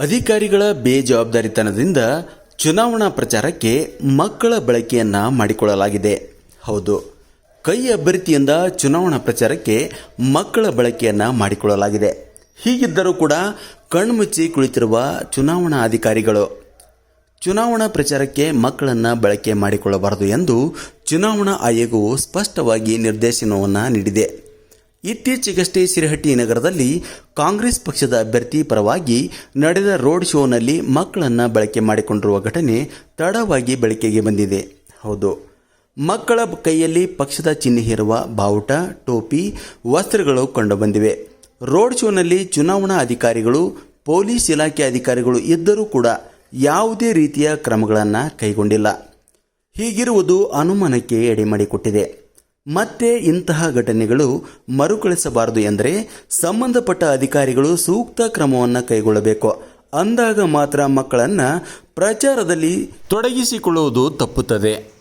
ಅಧಿಕಾರಿಗಳ ಬೇಜವಾಬ್ದಾರಿತನದಿಂದ ಚುನಾವಣಾ ಪ್ರಚಾರಕ್ಕೆ ಮಕ್ಕಳ ಬಳಕೆಯನ್ನ ಮಾಡಿಕೊಳ್ಳಲಾಗಿದೆ. ಹೌದು. ಕೈ ಅಭ್ಯರ್ಥಿಯಿಂದ ಚುನಾವಣಾ ಪ್ರಚಾರಕ್ಕೆ ಮಕ್ಕಳ ಬಳಕೆಯನ್ನ ಮಾಡಿಕೊಳ್ಳಲಾಗಿದೆ. ಹೀಗಿದ್ದರೂ ಕೂಡ ಕಣ್ಮುಚ್ಚಿ ಕುಳಿತಿರುವ ಚುನಾವಣಾ ಅಧಿಕಾರಿಗಳು, ಚುನಾವಣಾ ಪ್ರಚಾರಕ್ಕೆ ಮಕ್ಕಳನ್ನ ಬಳಕೆ ಮಾಡಿಕೊಳ್ಳಬಾರದು ಎಂದು ಚುನಾವಣಾ ಆಯೋಗವು ಸ್ಪಷ್ಟವಾಗಿ ನಿರ್ದೇಶನವನ್ನು ನೀಡಿದೆ. ಇತ್ತೀಚೆಗಷ್ಟೇ ಸಿರಿಹಟ್ಟಿ ನಗರದಲ್ಲಿ ಕಾಂಗ್ರೆಸ್ ಪಕ್ಷದ ಅಭ್ಯರ್ಥಿ ಪರವಾಗಿ ನಡೆದ ರೋಡ್ ಶೋನಲ್ಲಿ ಮಕ್ಕಳನ್ನು ಬಳಕೆ ಮಾಡಿಕೊಂಡಿರುವ ಘಟನೆ ತಡವಾಗಿ ಬೆಳಕಿಗೆ ಬಂದಿದೆ. ಹೌದು. ಮಕ್ಕಳ ಕೈಯಲ್ಲಿ ಪಕ್ಷದ ಚಿಹ್ನೆ ಇರುವ ಬಾವುಟ, ಟೋಪಿ, ವಸ್ತ್ರಗಳು ಕಂಡುಬಂದಿವೆ. ರೋಡ್ ಶೋನಲ್ಲಿ ಚುನಾವಣಾ ಅಧಿಕಾರಿಗಳು, ಪೊಲೀಸ್ ಇಲಾಖೆ ಅಧಿಕಾರಿಗಳು ಇದ್ದರೂ ಕೂಡ ಯಾವುದೇ ರೀತಿಯ ಕ್ರಮಗಳನ್ನು ಕೈಗೊಂಡಿಲ್ಲ. ಹೀಗಿರುವುದು ಅನುಮಾನಕ್ಕೆ ಎಡೆಮಾಡಿಕೊಟ್ಟಿದೆ. ಮತ್ತೆ ಇಂತಹ ಘಟನೆಗಳು ಮರುಕಳಿಸಬಾರದು ಎಂದರೆ ಸಂಬಂಧಪಟ್ಟ ಅಧಿಕಾರಿಗಳು ಸೂಕ್ತ ಕ್ರಮವನ್ನು ಕೈಗೊಳ್ಳಬೇಕು. ಅಂದಾಗ ಮಾತ್ರ ಮಕ್ಕಳನ್ನು ಪ್ರಚಾರದಲ್ಲಿ ತೊಡಗಿಸಿಕೊಳ್ಳುವುದು ತಪ್ಪುತ್ತದೆ.